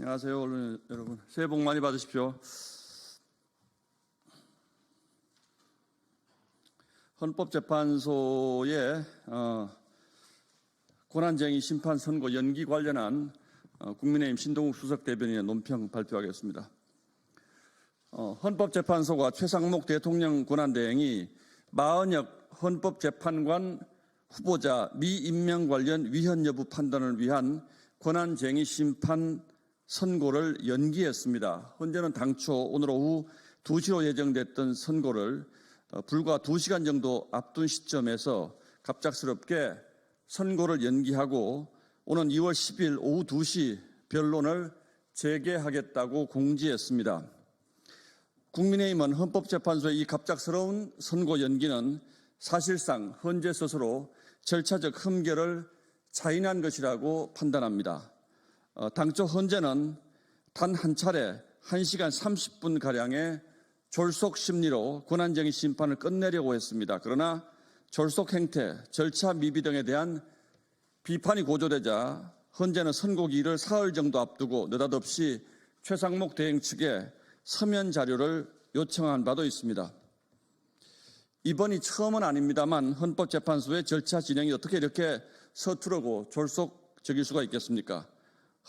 안녕하세요, 언론 여러분. 새해 복 많이 받으십시오. 헌법재판소의 어, 고난쟁의 심판 선고 연기 관련한 어, 국민의힘 신동욱 수석 대변인의 논평 발표하겠습니다. 어, 헌법재판소가 최상목 대통령 권한대행이 마은혁 헌법재판관 후보자 미임명 관련 위헌 여부 판단을 위한 권한쟁의 심판 선고를 연기했습니다. 현재는 당초 오늘 오후 2시로 예정됐던 선고를 어, 불과 2시간 정도 앞둔 시점에서 갑작스럽게 선고를 연기하고 오는 2월 10일 오후 2시 변론을 재개하겠다고 공지했습니다. 국민의힘은 헌법재판소의 이 갑작스러운 선고 연기는 사실상 헌재 스스로 절차적 흠결을 자인한 것이라고 판단합니다. 어, 당초 헌재는 단 한 차례 1시간 30분 가량의 졸속 심리로 권한쟁의 심판을 끝내려고 했습니다. 그러나 졸속 행태, 절차 미비 등에 대한 비판이 고조되자 헌재는 선고기일을 사흘 정도 앞두고 느닷없이 최상목 대행 측에 서면 자료를 요청한 바도 있습니다. 이번이 처음은 아닙니다만 헌법재판소의 절차 진행이 어떻게 이렇게 서투르고 졸속적일 수가 있겠습니까?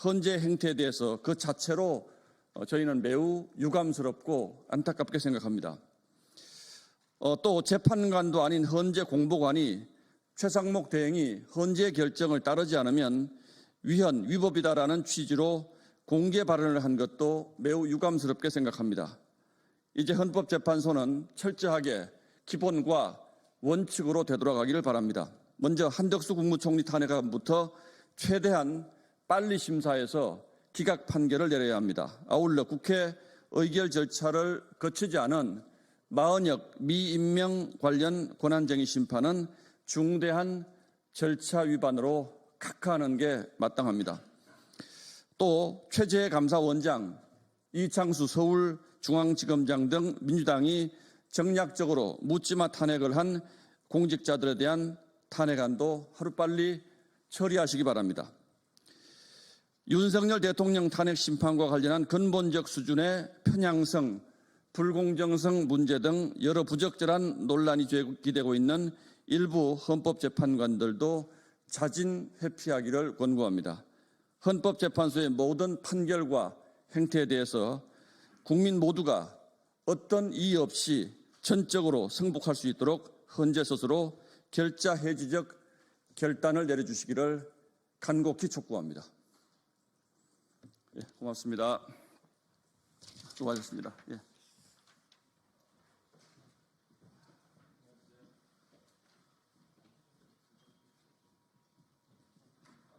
헌재 행태에 대해서 그 자체로 어, 저희는 매우 유감스럽고 안타깝게 생각합니다. 어, 또 재판관도 아닌 헌재 공보관이 최상목 대행이 헌재 결정을 따르지 않으면 위헌, 위법이다라는 취지로 공개 발언을 한 것도 매우 유감스럽게 생각합니다. 이제 헌법재판소는 철저하게 기본과 원칙으로 되돌아가기를 바랍니다. 먼저 한덕수 국무총리 탄핵안부터 최대한 빨리 심사해서 기각 판결을 내려야 합니다. 아울러 국회 의결 절차를 거치지 않은 마은혁 미임명 관련 권한쟁의 심판은 중대한 절차 위반으로 각하하는 게 마땅합니다. 또 최재 감사원장, 이창수 서울중앙지검장 등 민주당이 정략적으로 묻지마 탄핵을 한 공직자들에 대한 탄핵안도 하루빨리 처리하시기 바랍니다. 윤석열 대통령 탄핵 심판과 관련한 근본적 수준의 편향성, 불공정성 문제 등 여러 부적절한 논란이 제기되고 있는 일부 헌법재판관들도 자진 회피하기를 권고합니다. 헌법재판소의 모든 판결과 행태에 대해서 국민 모두가 어떤 이의 없이 전적으로 승복할 수 있도록 헌재 스스로 결자 해지적 결단을 내려주시기를 간곡히 촉구합니다. 예, 고맙습니다. 수고하셨습니다. 예.